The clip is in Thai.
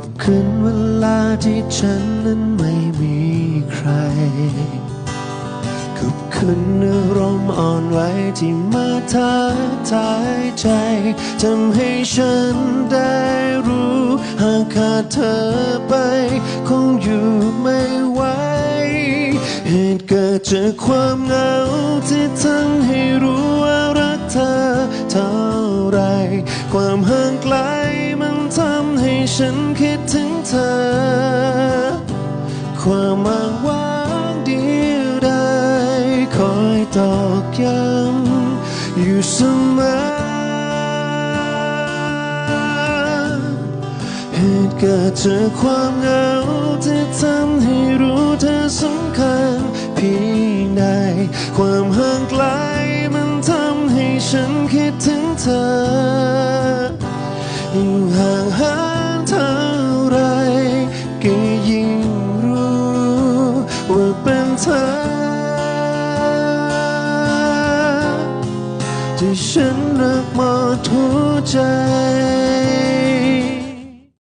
บคืนเวลาที่ฉันนั้นไม่มีใครขอบคุณอารมณ์อ่อนไหวที่มาท้าทายใจทำให้ฉันได้รู้ หากขาดเธอไปคงอยู่ไม่ไหวเหตุเกิดจากความเหงาที่ทำให้รู้ว่ารักเธอเท่าไร ความห่างไกล ฉันคิดถึงเธอ ความว่างว่างเดียวดายคอยตอกย้ำอยู่เสมอเหตุเกิดจากความเหงาที่ทำให้รู้เธอสำคัญเพียงใดความห่างไกลมันทำให้ฉันคิดถึงเธอ อยิ่ห่างหาน เธอ ที่ฉันรักมาทุกใจ